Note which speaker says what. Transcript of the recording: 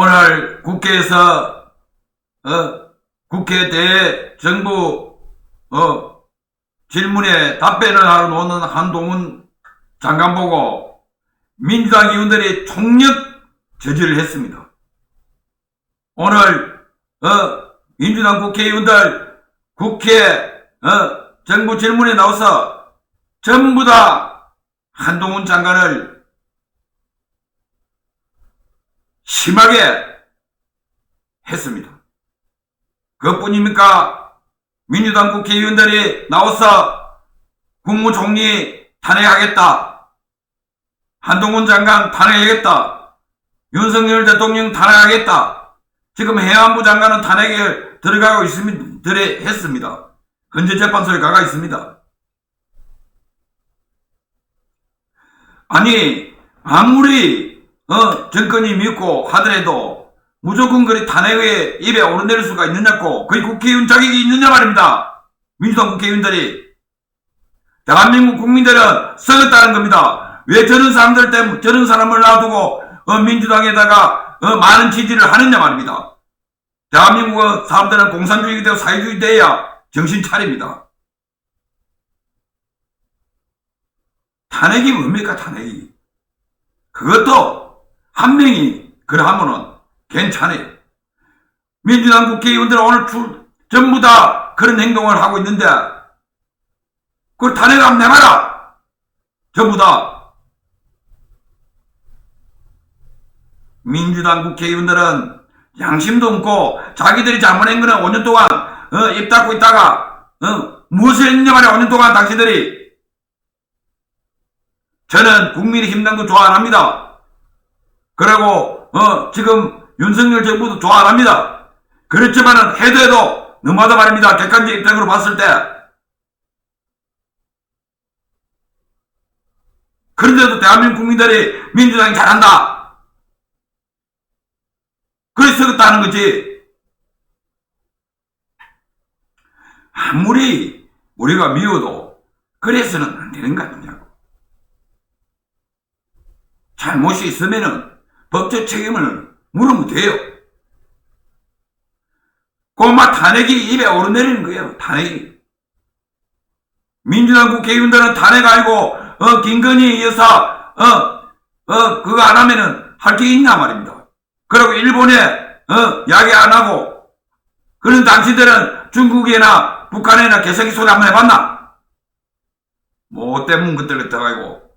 Speaker 1: 오늘 국회에서 어, 국회 대 정부 어, 질문에 답변을 하러 노는 한동훈 장관 보고 민주당 의원들이 총력 저지를 했습니다. 오늘 어, 민주당 국회의원들 국회 어, 정부 질문에 나와서 전부 다 한동훈 장관을 심하게 했습니다. 그것뿐입니까? 민주당 국회의원들이 나와서 국무총리 탄핵하겠다. 한동훈 장관 탄핵하겠다. 윤석열 대통령 탄핵하겠다. 지금 해안부 장관은 탄핵에 들어가고 있습니다. 들어 했습니다. 헌재재판소에 가가 있습니다. 아니 아무리 어, 정권이 믿고 하더라도 무조건 그리 탄핵에 입에 오르내릴 수가 있느냐고 거의 국회의원 자격이 있느냐 말입니다. 민주당 국회의원들이 대한민국 국민들은 썩었다는 겁니다. 왜 저런 사람들 때문에 저런 사람을 놔두고 어, 민주당에다가 어, 많은 지지를 하느냐 말입니다. 대한민국 사람들은 공산주의 되고 사회주의 돼야 정신 차립니다. 탄핵이 뭡니까 탄핵이? 그것도 한 명이 그래 하면은 괜찮아요. 민주당 국회의원들은 오늘 출, 전부 다 그런 행동을 하고 있는데 그걸 탄핵 한번 내봐라. 전부 다. 민주당 국회의원들은 양심도 없고 자기들이 잘못한 거는 5년 동안 어, 입 닫고 있다가 어, 무엇을 했냐 말이야 5년 동안 당신들이 저는 국민이 힘든 거 좋아 안 합니다. 그리고 어, 지금 윤석열 정부도 좋아 안 합니다. 그렇지만은 해도 해도 너무하다 말입니다. 객관적 입장으로 봤을 때 그런데도 대한민국 국민들이 민주당이 잘한다. 그래서 썩었다는 거지. 아무리 우리가 미워도 그래서는 안 되는 거 아니냐고. 잘못이 있으면은 법적 책임을 물으면 돼요. 고마 탄핵이 입에 오르내리는 거예요. 탄핵이. 민주당 국회의원들은 탄핵 알고 어 김건희 여사 어 어 그거 안 하면은 할 게 있냐 말입니다. 그리고 일본에 어 이야기 안 하고 그런 당신들은 중국이나 북한이나 개새끼 소리 한번 해봤나? 뭐 때문 것들 같아가지고